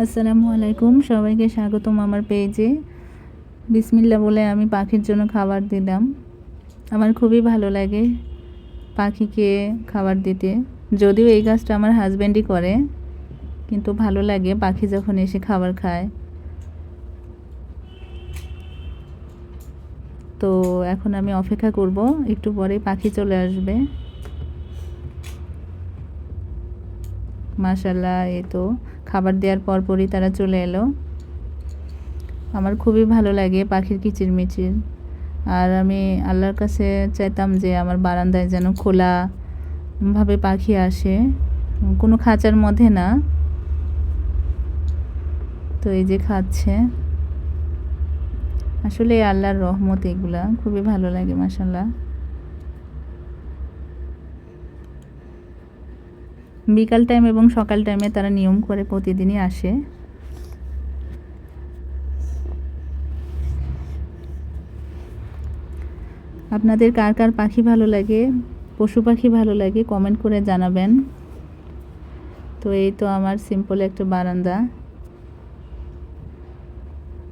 আসসালামু আলাইকুম, সবাইকে স্বাগতম আমার পেজে। বিসমিল্লা বলে আমি পাখির জন্য খাবার দিলাম। আমার খুবই ভালো লাগে পাখিকে খাবার দিতে। যদিও এই গাছটা আমার হাজব্যান্ডই করে, কিন্তু ভালো লাগে পাখি যখন এসে খাবার খায়। তো এখন আমি অপেক্ষা করব, একটু পরে পাখি চলে আসবে। মাশাল্লাহ এই তো খাবার দেওয়ার পরপরই তারা চলে এলো। আমার খুবই ভালো লাগে পাখির কিচিরমিচির। আর আমি আল্লাহর কাছে চাইতাম যে আমার বারান্দায় যেন খোলা ভাবে পাখি আসে। কোনো খাঁচার মধ্যে না। তো এই যে খাচ্ছে। আসলে আল্লাহর রহমত এগুলা। খুবই ভালো লাগে মাসাল্লাহ বিকাল টাইম এবং সকাল টাইমে তারা নিয়ম করে প্রতিদিনই আসে। আপনাদের কার কার পাখি ভালো লাগে, পশু পাখি ভালো লাগে কমেন্ট করে জানাবেন। তো এই তো আমার সিম্পল একটা বারান্দা।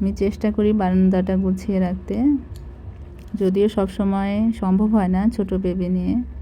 আমি চেষ্টা করি বারান্দাটা গুছিয়ে রাখতে। যদিও সব সময় সম্ভব হয় না ছোট বেবি নিয়ে।